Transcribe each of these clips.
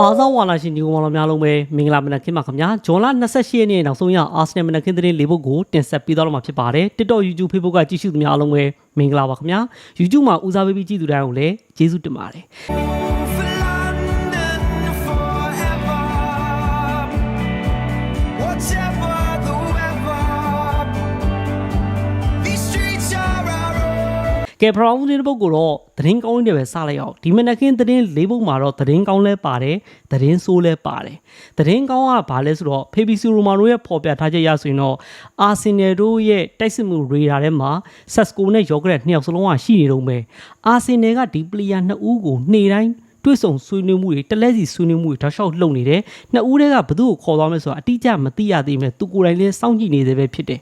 အားသောဝါလာရှင်ဒီကောင်မောင်များလုံးပဲမင်္ဂလာမနက်ခင်းပါခင်ဗျာဂျွန်လ28ရက်နေ့နောက်ဆုံးရအာဆနယ်မနက်ခင်းသတင်းလေးပုဒ်ကိုတင်ဆက်ပေးသွားတော့မှာဖြစ်ပါတယ် TikTok YouTube Facebook ကကြည့်ရှုသူများအားလုံးပဲမင်္ဂလာပါခင်ဗျာ YouTube မှာဦးစားပေးပြီးကြည့်သူတိုင်းကိုလည်းကျေးဇူးတင်ပါတယ် ကဲပရောင်းသတင်းပုဒ်ကိုတော့သတင်းကောင်းတွေပဲစလိုက်အောင်ဒီမနက်ခင်းသတင်းလေးပုဒ်မှာတော့သတင်းကောင်းလဲပါတယ်သတင်းဆိုးလဲပါတယ်သတင်းကောင်းကဘာလဲဆိုတော့ဖေဘီစီရိုမာနိုရဲ့ပေါ်ပြထားချက်ရဆိုရင်တော့အာဆင်နယ်တို့ရဲ့တိုက်စစ်မှုရေဒါထဲမှာဆက်စကိုနဲ့ယောဂရက်နှစ်ယောက်စလုံးကရှိနေတော့မယ်အာဆင်နယ်ကဒီပလီယာနှစ်ဦးကိုနေ့တိုင်းတွေ့ဆုံဆွေးနွေးမှုတွေတလဲစီဆွေးနွေးမှုတွေတောက်လျှောက်လှုပ်နေတယ်နှစ်ဦးတည်းကဘသူ့ကိုခေါ်သွားမလဲဆိုတာအတိအကျမသိရသေးဘူးသူကိုယ်တိုင်လည်းစောင့်ကြည့်နေသေးပဲဖြစ်တယ်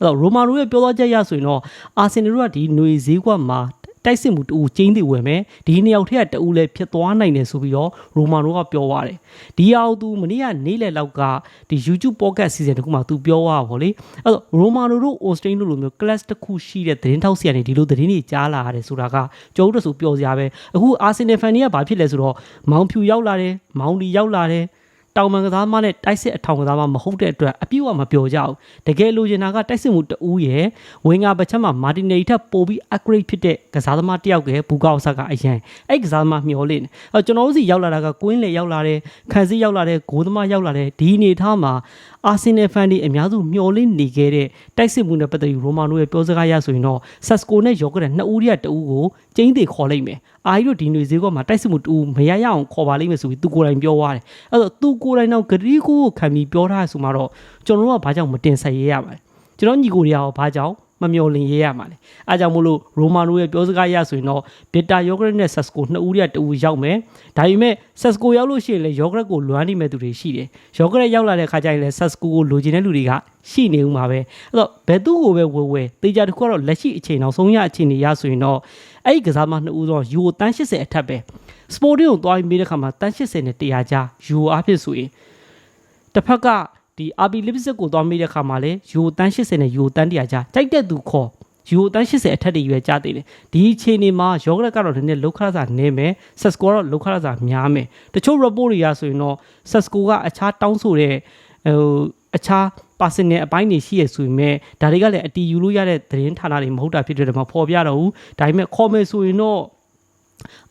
အဲ့တော့ရိုမာနိုရဲ့ပြောသွားချက်ရဆိုရင်တော့အာဆင်နယ်တို့ကဒီຫນွေဈေးကွက်မှာတိုက်စစ်မှုတူကျင်းသေးဝယ်မယ်ဒီနှစ်ယောက်ထက်ကတူလည်းဖြစ်သွားနိုင်တယ်ဆိုပြီးတော့ရိုမာနိုကပြောသွားတယ်ဒီဟာကိုသူမနေ့ကနေ့လယ်လောက်ကဒီ YouTube podcast season တခုမှာသူပြောသွားတာဗောလေအဲ့တော့ရိုမာနိုတို့ Austin တို့လိုမျိုး class တစ်ခုရှိတဲ့သတင်းထောက်ဆရာတွေဒီလိုသတင်းတွေကြားလာရတယ်ဆိုတာကကြောက်တော့ဆိုပြောစရာပဲအခုအာဆင်နယ်ဖန်တွေကဘာဖြစ်လဲဆိုတော့မောင်ဖြူရောက်လာတယ်မောင်ဒီရောက်လာတယ် တောင်ပန်ကစားမနဲ့တိုက်စစ်အထောင်ကစားမမဟုတ်တဲ့အတွက်အပြည့်အဝမပြောကြဘူးတကယ်လိုချင်တာကတိုက်စစ်မှုတူရဲ့ဝင်းငါပချက်မှာမာတင်နေထက်ပိုပြီး upgrade ဖြစ်တဲ့ကစားသမားတစ်ယောက်ကဘူကောက်ဆာကအရင်အဲ့ကစားသမားမျောလင့်တယ်အဲကျွန်တော်တို့စီရောက်လာတာကကွင်းလေရောက်လာတယ်ခန်းစီရောက်လာတယ်ဂိုးသမားရောက်လာတယ်ဒီအနေထားမှာအာဆင်နယ်ဖန်ဒီအများစုမျောလင့်နေခဲ့တဲ့တိုက်စစ်မှုနဲ့ပတ်သက်ပြီးရိုမာနိုရဲ့ပြောစကားရဆိုရင်တော့ဆက်စကိုနဲ့ယောဂရက်နှစ်ဦးတည်းတူကိုကျင်းသေးခေါ်လိုက်မယ် အာရီတို့ဒီຫນွေဈေးကွက်မှာတိုက်စစ်မှုတူမရရအောင်ခေါ်ပါလိမ့်မယ်ဆိုပြီးသူကိုယ်တိုင်ပြောသွားတယ်အဲ့တော့သူကိုယ်တိုင်တော့ဂရီကိုကိုခံပြီးပြောထားရဆိုမှတော့ကျွန်တော်တို့ကဘာကြောင့်မတင်ဆက်ရေးရပါလဲကျွန်တော်ညီကိုတွေကရောဘာကြောင့် မမျော်လင့်ရေးရမှာလဲအဲကြောင့်မို့လို့ရိုမာနိုရဲ့ပြောစကားရဆိုရင်တော့ဘစ်တာယောဂရက်နဲ့ဆက်စကိုနှစ်ဦးတည်းတူရောက်မယ်ဒါပေမဲ့ဆက်စကိုရောက်လို့ရှိရင်လေယောဂရက်ကိုလွမ်းနေမဲ့သူတွေရှိတယ်ယောဂရက်ရောက်လာတဲ့ခါကျရင်လေဆက်စကိုကိုလိုချင်တဲ့လူတွေကရှိနေဦးမှာပဲအဲ့တော့ဘယ်သူ့ကိုပဲဝယ်ဝယ်တေချာတစ်ခုကတော့လက်ရှိအချိန်နောက်ဆုံးရအချိန်တွေရဆိုရင်တော့အဲ့ဒီကစားမနှစ်ဦးတော့ယူတန်း80အထက်ပဲစပိုတင်းကိုသွားပြီးမေးတဲ့ခါမှာတန်း80နဲ့100ကြားယူအားဖြစ်ဆိုရင်တစ်ဖက်က ဒီ RB Lipstick ကိုသွားမိတဲ့ခါမှာလေယူတန်း80နဲ့ယူတန်း100ကြားကြိုက်တဲ့သူခေါ်ယူတန်း80အထက်တွေရွယ်ကြသေးတယ်ဒီအချိန်ဒီမှာယောဂရက်ကတော့ဒီနေ့လောက်ခရစာနေမယ်ဆက်စကိုကတော့လောက်ခရစာများမယ်တချို့ report တွေကဆိုရင်တော့ဆက်စကိုကအခြားတောင်းဆိုတဲ့ဟိုအခြား personal အပိုင်းတွေရှိရဆိုရင်မဲ့ဒါတွေကလည်းအတီးယူလို့ရတဲ့သတင်းဌာနတွေမဟုတ်တာဖြစ်တဲ့တမှာပေါ်ပြတော့ဘူးဒါပေမဲ့ခေါ်မယ်ဆိုရင်တော့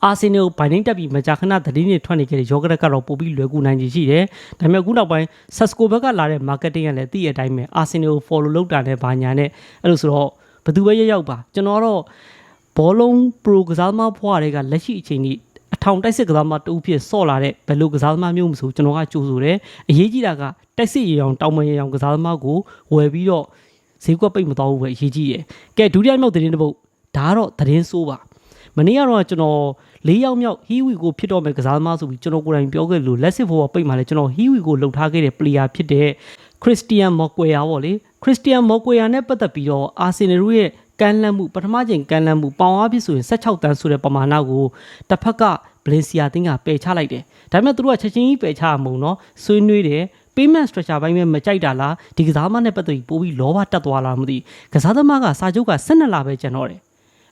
အာဆင်နယ်ကိုဘိုင်နှိမ့်တက်ပြီးမကြာခဏသတင်းတွေထွက်နေကြတဲ့ယောဂရက်ကတော့ပိုပြီးလွယ်ကူနိုင်ခြင်းရှိတယ်။ဒါပေမဲ့အခုနောက်ပိုင်း Sasco ဘက်ကလာတဲ့ marketing ကလည်းသိတဲ့အတိုင်းပဲအာဆင်နယ်ကို follow လုပ်တာနဲ့ဘာညာနဲ့အဲ့လိုဆိုတော့ဘယ်သူပဲရရောက်ပါကျွန်တော်တော့ဘောလုံး pro ကစားသမားဖွားတွေကလက်ရှိအချိန်ကြီးအထောင်တိုက်စစ်ကစားသမားတူဖြစ်ဆော့လာတဲ့ဘယ်လိုကစားသမားမျိုးမဆိုကျွန်တော်ကကြိုးဆိုတယ်အရေးကြီးတာကတိုက်စစ်ရေအောင်တောင်မရေအောင်ကစားသမားကိုဝယ်ပြီးတော့ဈေးကွက်ပိတ်မသွားဘူးပဲအရေးကြီးတယ်။ကဲဒုတိယမြောက်သတင်းတစ်ပုဒ်ဒါကတော့သတင်းဆိုးပါ မနေ့ကတော့ကျွန်တော်၄ယောက်မြောက်ဟီဝီကိုဖြစ်တော့မယ်ကစားသမားဆိုပြီးကျွန်တော်ကိုယ်တိုင်ပြောခဲ့လို့လက်စစ်ဘောပိတ်မှလည်းကျွန်တော်ဟီဝီကိုလှုပ်ထားခဲ့တဲ့ player ဖြစ်တဲ့ခရစ်စတီယန်မော်ကွေယာပေါ့လေခရစ်စတီယန်မော်ကွေယာနဲ့ပတ်သက်ပြီးတော့အာဆင်နယ်ရဲ့ကန်လန့်မှုပထမချိန်ကန်လန့်မှုပေါင်အားဖြစ်ဆိုရင်16တန်းဆိုတဲ့ပမာဏကိုတစ်ဖက်ကဘလင်စီယာတင်းကပယ်ချလိုက်တယ်ဒါပေမဲ့သူတို့ကချက်ချင်းကြီးပယ်ချရမုံနော်ဆွေးနွေးတယ် payment structure ဘိုင်းပဲမကြိုက်တာလားဒီကစားသမားနဲ့ပတ်သက်ပြီးပို့ပြီးလောဘတက်သွားလားမသိကစားသမားကစာချုပ်က12လပဲကျန်တော့တယ်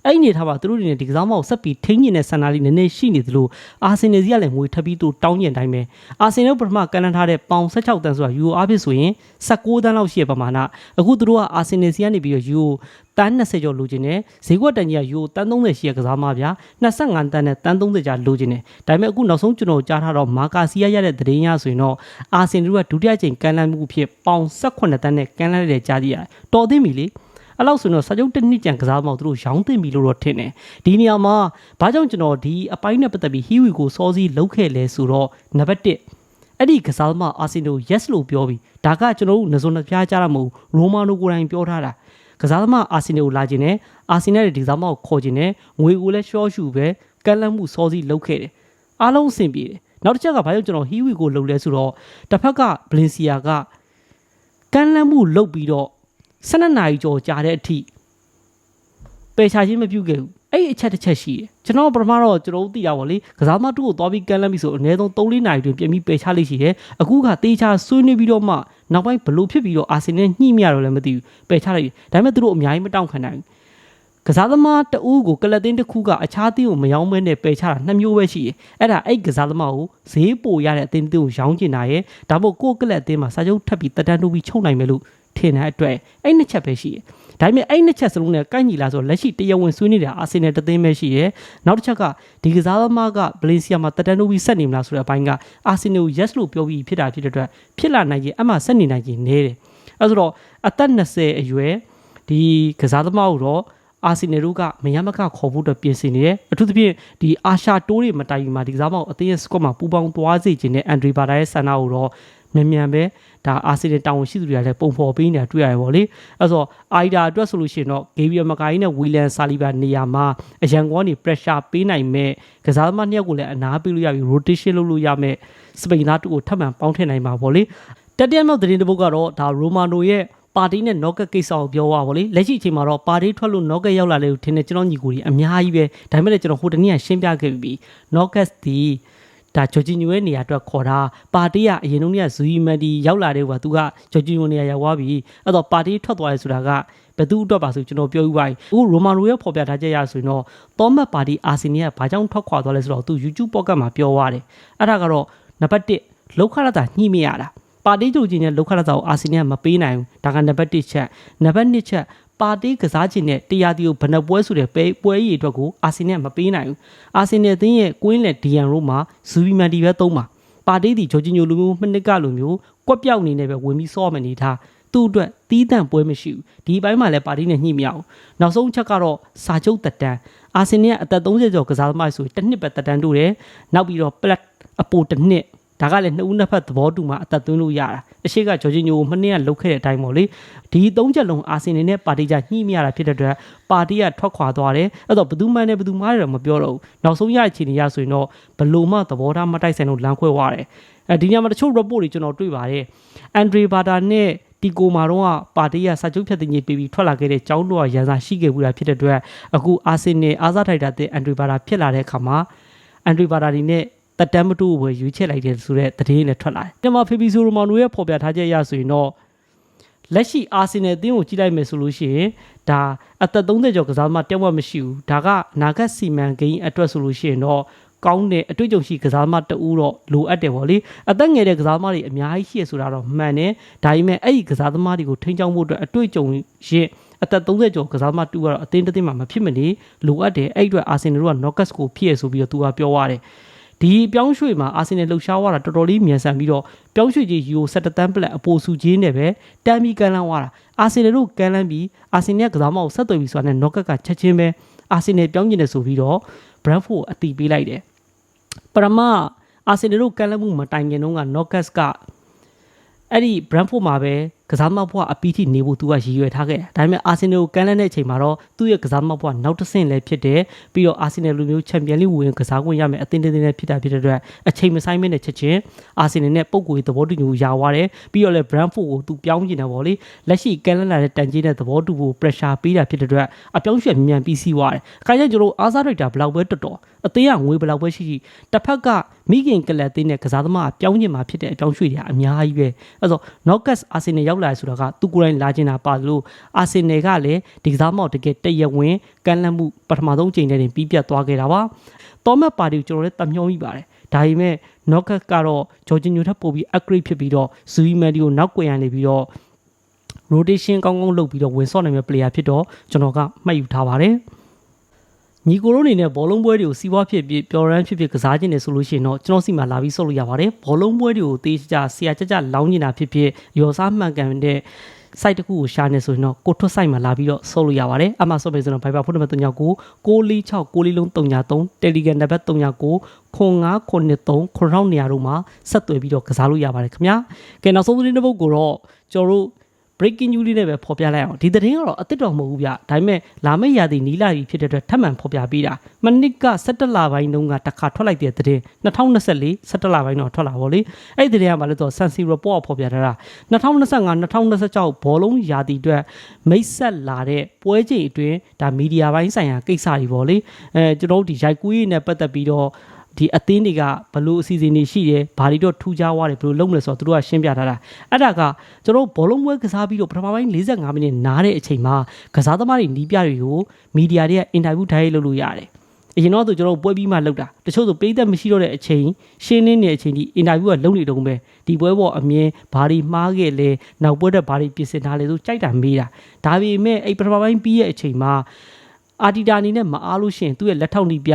အဲ့ဒီအနေထားမှာသူတို့တွေနဲ့ဒီကစားမကိုဆက်ပြီးထိန်းညင်တဲ့ဆန္ဒလေးနည်းနည်းရှိနေသလိုအာဆင်နယ်စီကလည်းငွေထပ်ပြီးသူတောင်းညင်တိုင်းပဲအာဆင်နယ်ပထမကန်လန်ထားတဲ့ပေါင်16တန်းဆိုတာယူအားဖြစ်ဆိုရင်16တန်းလောက်ရှိရပမာဏအခုသူတို့ကအာဆင်နယ်စီကနေပြီးတော့ယူတန်း20ကျော်လိုချင်တယ်ဈေးကွက်တန်ကြီးကယူတန်း30ရှိရကစားမဗျာ25တန်းနဲ့တန်း30ကြာလိုချင်တယ်ဒါပေမဲ့အခုနောက်ဆုံးကျွန်တော်ကြားထားတော့မာကာစီယာရတဲ့သတင်းရဆိုရင်တော့အာဆင်နယ်ကဒုတိယချိန်ကန်လန်မှုဖြစ်ပေါင်18တန်းနဲ့ကန်လန်တဲ့ကြားကြည့်ရတယ်တော်သိပြီလေ အဲ့လောက်ဆိုရင်တော့စာချုပ်တစ်နှစ်ကြံကစားမောက်သူတို့ရောင်းတင်ပြီလို့တော့ထင်တယ်ဒီနေရာမှာဘာကြောင့်ကျွန်တော်ဒီအပိုင်းနဲ့ပတ်သက်ပြီးဟီဝီကိုစောစီးလောက်ခဲ့လဲဆိုတော့နံပါတ်1အဲ့ဒီကစားသမားအာဆင်နယ် yes လို့ပြောပြီးဒါကကျွန်တော်တို့နဇွန်နှပြားကြတာမဟုတ်ရိုမာနိုကိုယ်တိုင်ပြောထားတာကစားသမားအာဆင်နယ်ကိုလာခြင်းနဲ့အာဆင်နယ်ရဲ့ဒီကစားသမားကိုခေါ်ခြင်းနဲ့ငွေကိုလည်းရှော့ရှူပဲကန့်လန့်မှုစောစီးလောက်ခဲ့တယ်အားလုံးအဆင်ပြေတယ်နောက်တစ်ချက်ကဘာကြောင့်ကျွန်တော်ဟီဝီကိုလှုပ်လဲဆိုတော့တစ်ဖက်ကဘလင်စီယာကကန့်လန့်မှုလုတ်ပြီးတော့ 12နာရီကျော်ကြာတဲ့အထိပယ်ချခြင်းမပြုခဲ့ဘူးအဲ့ဒီအချက်တစ်ချက်ရှိတယ်ကျွန်တော်ပထမတော့ကျွန်တော်တို့သိရပါလေကစားမတူကိုသွားပြီးကန်လန့်ပြီဆိုအနည်းဆုံး3-4နာရီတွင်ပြန်ပြီးပယ်ချလိမ့်ရှိတယ်အခုကတေးချဆွေးနွေးပြီးတော့မှနောက်ပိုင်းဘလို့ဖြစ်ပြီးတော့အာဆင်နယ်ညှိမြတော့လည်းမသိဘူးပယ်ချလိုက်တယ်ဒါပေမဲ့သူတို့အများကြီးမတောင့်ခံနိုင်ဘူးကစားသမားတဦးကိုကလပ်တင်းတစ်ခုကအခြားတင်းကိုမယောင်းမဲနဲ့ပယ်ချတာနှစ်မျိုးပဲရှိတယ်အဲ့ဒါအဲ့ကစားသမားကိုဈေးပိုရတဲ့အတင်းတင်းကိုရောင်းကျင်တာရဲ့ဒါမို့ကိုယ့်ကလပ်တင်းမှာစာချုပ်ထပ်ပြီးတက်တန်းတိုးပြီးချုပ်နိုင်မယ်လို့ ထင်တဲ့အတွက်အဲ့နှစ်ချက်ပဲရှိတယ်ဒါပေမဲ့အဲ့နှစ်ချက်စလုံးနဲ့ကိုက်ညီလာဆိုလက်ရှိတရားဝင်ဆွေးနေတာအာဆင်နယ်တစ်သင်းပဲရှိတယ်နောက်တစ်ချက်ကဒီကစားသမားကဗလင်စီယာမှာတက်တန်းတိုးပြီးဆက်နေမလားဆိုတဲ့အပိုင်းကအာဆင်နယ်ကို yes လို့ပြောပြီးဖြစ်တာဖြစ်တဲ့အတွက်ဖြစ်လာနိုင်ရင်အမှဆက်နေနိုင်ရင်နေတယ်အဲဆိုတော့အသက်20အရွယ်ဒီကစားသမားကိုတော့အာဆီနယ်တို့ကမရမကခေါ်ဖို့အတွက်ပြင်ဆင်နေတယ်အထူးသဖြင့်ဒီအာရှတိုးတွေမတိုင်ခင်မှာဒီကစားမောက်အသင်းရဲ့ squad မှာပူပေါင်းသွားစေခြင်းနဲ့အန်ဒရီဘာတာရဲ့ဆန္ဒကိုတော့ မြန်မြန်ပဲဒါအာဆီနယ်တာဝန်ရှိသူတွေကလည်းပုံဖော်ပေးနေတာတွေ့ရတယ်ဗောလေအဲဆိုအိုင်ဒါအတွက်ဆိုလို့ရှိရင်တော့ဂေဗီယယ်မကာယီနဲ့ဝီလန်ဆာလီဗာနေရာမှာအရန်ကောကနေ pressure ပေးနိုင်မဲ့ကစားသမားနှစ်ယောက်ကိုလည်းအနားပေးလို့ရပြီ rotation လုပ်လို့ရမဲ့စပိန်သားတူကိုထပ်မံပေါင်းထည့်နိုင်မှာဗောလေတတိယမြောက်သတင်းတစ်ပုဒ်ကတော့ဒါရိုမာနိုရဲ့ပါတီနဲ့ knock ကိစ္စကိုပြောရပါလေလက်ရှိအချိန်မှာတော့ပါတီထွက်လို့ knock ရောက်လာလေလို့ထင်တယ်ကျွန်တော်ညီကိုကြီးအများကြီးပဲဒါပေမဲ့လည်းကျွန်တော်ဟိုတနေ့ကရှင်းပြခဲ့ပြီး knock ဒီ ဒါဂျော်ဂျီညိုရဲ့နေရာအတွက်ခေါ်တာပါတီကအရင်တုန်းကဇူယီမန်ဒီရောက်လာတဲ့ကွာသူကဂျော်ဂျီညိုနေရာရောက်သွားပြီအဲ့တော့ပါတီထွက်သွားရဲဆိုတာကဘယ်သူအတွက်ပါဆိုကျွန်တော်ပြောပြပါပြီအခုရိုမာနိုရဲ့ဖော်ပြထားချက်ရဆိုရင်တော့သောမတ်ပါတီအာဆီနီကဘာကြောင့်ထွက်ခွာသွားလဲဆိုတော့သူ YouTube podcast မှာပြောသွားတယ်အဲ့ဒါကတော့နံပါတ်1လောက်ခရတာညှိမရတာပါတီချုပ်ချင်းနဲ့လောက်ခရစာကိုအာဆီနီကမပေးနိုင်ဘူးဒါကနံပါတ်1ချက်နံပါတ်2ချက် ပါတီကစားခြင်းနဲ့တရားတီကိုဘယ်နှပွဲဆိုတဲ့ပွဲပွဲရည်အတွက်ကိုအာဆီနီကမပေးနိုင်ဘူးအာဆီနီအသင်းရဲ့ကွင်းလက်ဒီယန်ရိုမှာဇူဘီမန်တီပဲသုံးပါပါတီဒီဂျော်ဂျီညိုလိုမျိုးမနစ်ကလိုမျိုးကွက်ပြောက်နေနေပဲဝင်ပြီးစောမနေထားသူ့အတွက်တီးတန့်ပွဲမရှိဘူးဒီဘက်မှာလည်းပါတီနဲ့ညှိမရအောင်နောက်ဆုံးချက်ကတော့စာချုပ်တက်တန်းအာဆီနီကအသက်30ကျော်ကစားသမားဆိုတစ်နှစ်ပဲတက်တန်းတို့တယ်နောက်ပြီးတော့ plat အပိုတစ်နှစ် ဒါကလည်းနှစ်ဦးနှစ်ဖက်သဘောတူမှအသက်သွင်းလို့ရတာအရှိကဂျော်ဂျီညိုကိုမနေ့ကလုတ်ခဲ့တဲ့အတိုင်းပေါ့လေဒီသုံးချက်လုံးအာဆင်နယ်နဲ့ပါတီကြညှိမရတာဖြစ်တဲ့အတွက်ပါတီကထွက်ခွာသွားတယ်အဲ့တော့ဘယ်သူမှန်းနဲ့ဘယ်သူမှားတယ်တော့မပြောတော့ဘူးနောက်ဆုံးရတဲ့အခြေအနေရဆိုရင်တော့ဘလို့မှသဘောထားမတိုက်ဆိုင်လို့လမ်းခွဲသွားတယ်အဲဒီညမှာတချို့ report တွေကျွန်တော်တွေ့ပါတယ်အန်ဒရီဘာတာနဲ့တီကိုမာတော့ကပါတီကစာချုပ်ဖြတ်တင်ကြီးပြီးပြီးထွက်လာခဲ့တဲ့ကျောင်းတော်ရန်စာရှိခဲ့ဘူးတာဖြစ်တဲ့အတွက်အခုအာဆင်နယ်အားစားထိုက်တာတဲ့အန်ဒရီဘာတာဖြစ်လာတဲ့အခါမှာအန်ဒရီဘာတာဒီနဲ့ တက်တမ်းမတူကိုရွေးချက်လိုက်တယ်ဆိုတော့တည်င်းလည်းထွက်လာတယ်။ဒီမှာဖေဘီဆိုရိုမောင်တို့ရဲ့ဖော်ပြထားချက်အရဆိုရင်တော့လက်ရှိအာဆင်နယ်အသင်းကိုကြည့်လိုက်မယ်ဆိုလို့ရှိရင်ဒါအသက်30ကျော်ကစားသမားတက်ဝက်မရှိဘူး။ဒါကအနာဂတ်စီမံကိန်းအတွက်ဆိုလို့ရှိရင်တော့ကောင်းတဲ့အတွေ့အကြုံရှိကစားသမားတဦးတော့လိုအပ်တယ်ဗောလေအသက်ငယ်တဲ့ကစားသမားတွေအများကြီးရှိရဆိုတာတော့မှန်တယ်ဒါပေမဲ့အဲ့ဒီကစားသမားတွေကိုထိန်းချောင်းဖို့အတွက်အတွေ့အကြုံရင့်အသက်30ကျော်ကစားသမားတူကတော့အသင်းတစ်သင်းမှာမဖြစ်မနေလိုအပ်တယ်အဲ့ဒီအတွက်အာဆင်နယ်တို့က knockouts ကိုဖြစ်ရဆိုပြီးတော့သူကပြောရတယ် ဒီပြောင်းရွှေ့မှာအာဆင်နယ်လှုပ်ရှားသွားတာတော်တော်လေးမြန်ဆန်ပြီးတော့ပြောင်းရွှေ့ကြီးယူ17တန်းပလက်အပိုစုကြီးနဲ့ပဲတမ်းပြီးကန်လန်းသွားတာအာဆင်နယ်တို့ကန်လန်းပြီးအာဆင်နယ်ကစားမကိုဆက်သွယ်ပြီးဆိုတာနဲ့ knockout ကချက်ချင်းပဲအာဆင်နယ်ပြောင်းကျင်တယ်ဆိုပြီးတော့ Brentford အတီးပေးလိုက်တယ်ပရမအာဆင်နယ်တို့ကန်လမှုမတိုင်ခင်တုန်းက Knockers ကအဲ့ဒီ Brentford မှာပဲ ကစားမဘွားအပီးထိနေဖို့သူကရည်ရွယ်ထားခဲ့တယ်။ဒါပေမဲ့အာဆင်နယ်ကိုကန်လတဲ့အချိန်မှာတော့သူ့ရဲ့ကစားမဘွားနောက်တစ်ဆင့်လည်းဖြစ်တယ်။ပြီးတော့အာဆင်နယ်လိုမျိုးချန်ပီယံလိဝင်ကစားခွင့်ရမယ်အသင်းတင်းတင်းလည်းဖြစ်တာဖြစ်တဲ့အတွက်အချိန်မဆိုင်မနဲ့ချက်ချင်းအာဆင်နယ်နဲ့ပုံကိုယ်သဘောတူညီမှုရသွားတယ်။ပြီးတော့လည်း Brentford ကိုသူပြောင်းကျင်တယ်ဗောလေ။လက်ရှိကန်လလာတဲ့တန်ကြီးနဲ့သဘောတူဖို့ pressure ပေးတာဖြစ်တဲ့အတွက်အပြောင်းရွှေ့မြန်မြန်ပြီးစီးသွားတယ်။အခါကျကျွန်တော်အားစားရိုက်တာဘယ်လောက်ပဲတော်တော်အသေးကငွေဘယ်လောက်ပဲရှိရှိတစ်ဖက်ကမိခင်ကလပ်သေးနဲ့ကစားသမားကပြောင်းကျင်မှာဖြစ်တဲ့အပြောင်းရွှေ့တွေကအများကြီးပဲအဲဆို Knockers Arsenal ရောက်လာဆိုတာကသူကိုယ်တိုင်လာကျင်တာပါလို့ Arsenal ကလည်းဒီကစားမောက်တကယ်တရဝင်ကမ်းလှမ်းမှုပထမဆုံးချိန်တည်းတင်ပြီးပြတ်သွားခဲ့တာပါတော်မတ်ပါတီကိုကျွန်တော်လည်းတမျောမိပါတယ်ဒါပေမဲ့ Knockers ကတော့ဂျော်ဂျင်ညိုထပ်ပို့ပြီး upgrade ဖြစ်ပြီးတော့ Zui Mandi ကိုနောက်ကွယ်ရနေပြီးတော့ rotation ကောင်းကောင်းလုပ်ပြီးတော့ဝင်ဆော့နိုင်မဲ့ player ဖြစ်တော့ကျွန်တော်ကမှတ်ယူထားပါတယ် ညီကိုတို့အနေနဲ့ဘောလုံးပွဲတွေကိုစီးပွားဖြစ်ဖြစ်ပျော်ရမ်းဖြစ်ဖြစ်ကစားခြင်းနဲ့ဆိုလို့ရှိရင်တော့ကျွန်တော်စီမှာလာပြီးဆော့လို့ရပါတယ်ဘောလုံးပွဲတွေကိုတေးကြဆရာကြကြလောင်းနေတာဖြစ်ဖြစ်ရော်စားမှန်ကန်တဲ့ site တစ်ခုကိုရှာနေဆိုရင်တော့ကိုထွတ် site မှာလာပြီးတော့ဆော့လို့ရပါတယ်အမှဆော့မယ်ဆိုတော့ Viber ဖုန်းနံပါတ်39 646 6လေးလုံး333 Telegram နံပါတ်39 0993 9000နေရာတို့မှာဆက်သွယ်ပြီးတော့ကစားလို့ရပါတယ်ခင်ဗျာကဲနောက်ဆုံးသတင်းတစ်ပုဒ်ကိုတော့ကျွန်တော်တို့ breaking news လေးနဲ့ပဲဖော်ပြလိုက်အောင်ဒီသတင်းကတော့အစ်စ်တော်မဟုတ်ဘူးဗျဒါပေမဲ့လာမယ့်ရာသီနီးလာပြီဖြစ်တဲ့အတွက်ထပ်မံဖော်ပြပေးတာမနစ်က17လပိုင်းတုန်းကတစ်ခါထွက်လိုက်တဲ့သတင်း2024 17လပိုင်းတော့ထွက်လာပါလေအဲ့ဒီသတင်းကဘာလဲဆိုတော့ San Siro report ဖော်ပြထားတာ2025 2026ဘောလုံးရာသီအတွက်မိတ်ဆက်လာတဲ့ပွဲချိန်အတွင်းဒါမီဒီယာပိုင်းဆိုင်ရာကိစ္စတွေပေါ့လေအဲကျွန်တော်တို့ဒီရိုက်ကူးရေးနဲ့ပတ်သက်ပြီးတော့ ဒီအသင်းတွေကဘလို့အစီအစဉ်တွေရှိတယ်ဘာတွေတော့ထူးခြားသွားတယ်ဘလို့လုံးမလဲဆိုတော့သူတို့ကရှင်းပြထားတာအဲ့ဒါကကျွန်တော်ဘောလုံးပွဲကစားပြီးတော့ပထမပိုင်း45မိနစ်နားတဲ့အချိန်မှာကစားသမားတွေနီးပြတွေကိုမီဒီယာတွေကအင်တာဗျူးထိုင်လုပ်လို့ရတယ်အရင်တော့သူကျွန်တော်ပွဲပြီးမှလုပ်တာတချို့ဆိုပိတ်သက်မရှိတော့တဲ့အချိန်ရှင်းလင်းနေတဲ့အချိန်ဒီအင်တာဗျူးကလုပ်နေတုန်းပဲဒီပွဲပေါ်အမြင်ဘာတွေမှားခဲ့လဲနောက်ပွဲတက်ဘာတွေပြင်ဆင်ထားလဲဆိုကြိုက်တာမေးတာဒါပေမဲ့အဲ့ပထမပိုင်းပြီးရဲ့အချိန်မှာအာတီတာအနေနဲ့မအားလို့ရှရင်သူ့ရဲ့လက်ထောက်နီးပြ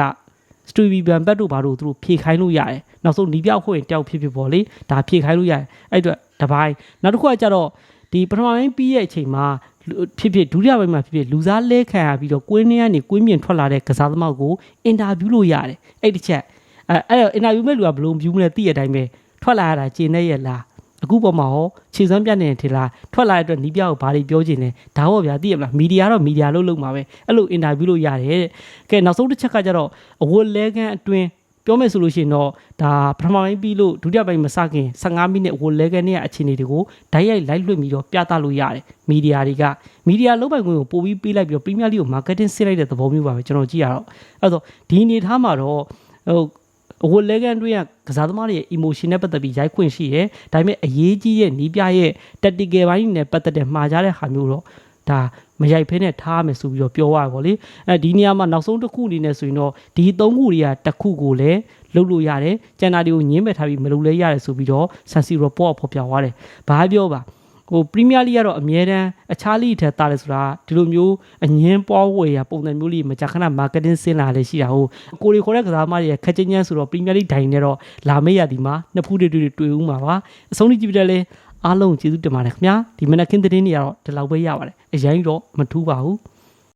စတူဗီဘန်ဘတ်တို့ဘာတို့သူတို့ဖြည့်ခိုင်းလို့ရတယ်နောက်ဆုံးနီးပြောက်ခွင့်တယောက်ဖြစ်ဖြစ်ပေါ့လေဒါဖြည့်ခိုင်းလို့ရတယ်အဲ့အတွက်တစ်ပိုင်းနောက်တစ်ခုကကြတော့ဒီပထမပိုင်းပြီးရဲ့အချိန်မှာလူဖြစ်ဖြစ်ဒုတိယပိုင်းမှာဖြစ်ဖြစ်လူစားလဲခံရပြီးတော့ကွင်းထဲကနေကွင်းပြင်ထွက်လာတဲ့ကစားသမားကိုအင်တာဗျူးလို့ရတယ်အဲ့တစ်ချက်အဲအဲ့တော့အင်တာဗျူးမဲ့လူကဘယ်လိုဗျူးမလဲသိရတဲ့အတိုင်းပဲထွက်လာရတာကျင်နေရဲ့လား အခုပေါ်မှာဟောခြေစွမ်းပြတ်နေတယ်ထင်လားထွက်လာတဲ့အတွက်နီးပြောက်ကိုဘာတွေပြောချင်လဲဒါဟောဗျာသိရမလားမီဒီယာတော့မီဒီယာလို့လုပ်မှာပဲအဲ့လိုအင်တာဗျူးလို့ရတယ်တဲ့ကဲနောက်ဆုံးတစ်ချက်ကကြတော့အဝတ်လဲကန်းအတွင်းပြောမယ်ဆိုလို့ရှိရင်တော့ဒါပထမပိုင်းပြီးလို့ဒုတိယပိုင်းမစခင်15မိနစ်အဝတ်လဲကန်းနဲ့အခြေအနေတွေကိုဓာတ်ရိုက်လိုက်လွှင့်ပြီးတော့ပြသလို့ရတယ်မီဒီယာတွေကမီဒီယာလုံးပိုင်ခွင့်ကိုပို့ပြီးပေးလိုက်ပြီးတော့ပရီးမီးယားလိကိုမာကတ်တင်းဆစ်လိုက်တဲ့သဘောမျိုးပါပဲကျွန်တော်ကြည့်ရတော့အဲ့တော့ဒီအနေထားမှာတော့ဟို အဝတ်လဲကန်တွေကကစားသမားတွေရဲ့ emotion နဲ့ပတ်သက်ပြီးရိုက်ခွင့်ရှိတယ်။ဒါပေမဲ့အရေးကြီးတဲ့နီးပြရဲ့ tactical ဘိုင်းနဲ့ပတ်သက်တဲ့မှားကြတဲ့ဟာမျိုးတော့ဒါမရိုက်ဖဲနဲ့ထားမယ်ဆိုပြီးတော့ပြောရပါဗောလေ။အဲဒီနေရာမှာနောက်ဆုံးတစ်ခုအနေနဲ့ဆိုရင်တော့ဒီသုံးခုတွေကတစ်ခုကိုလည်းလုပ်လို့ရတယ်။ကျန်တာတွေကိုညင်းမဲ့ထားပြီးမလုပ်လဲရတယ်ဆိုပြီးတော့ San Siro ပေါ်ဖော်ပြသွားတယ်။ဘာပြောပါ ဟိုပရီးမီးယားလိကတော့အမြဲတမ်းအခြားလိထက်တာလဲဆိုတာဒီလိုမျိုးအငင်းပွားဝယ်ရပုံစံမျိုးလေးမကြာခဏမာကတင်ဆင်းလာလေရှိတာဟုတ်ကိုရီခေါ်တဲ့ကစားသမားတွေခက်ချင်းချင်းဆိုတော့ပရီးမီးယားလိဒိုင်နဲ့တော့လာမေးရဒီမှာနှစ်ဖူးတွေတွေ့တွေ့ဦးမှာပါအဆုံးထိကြည့်ပြတယ်လေအားလုံးကျေးဇူးတင်ပါတယ်ခင်ဗျာဒီမနက်ခင်းသတင်းတွေကတော့ဒီလောက်ပဲရပါတယ်အရင်တော့မထူးပါဘူး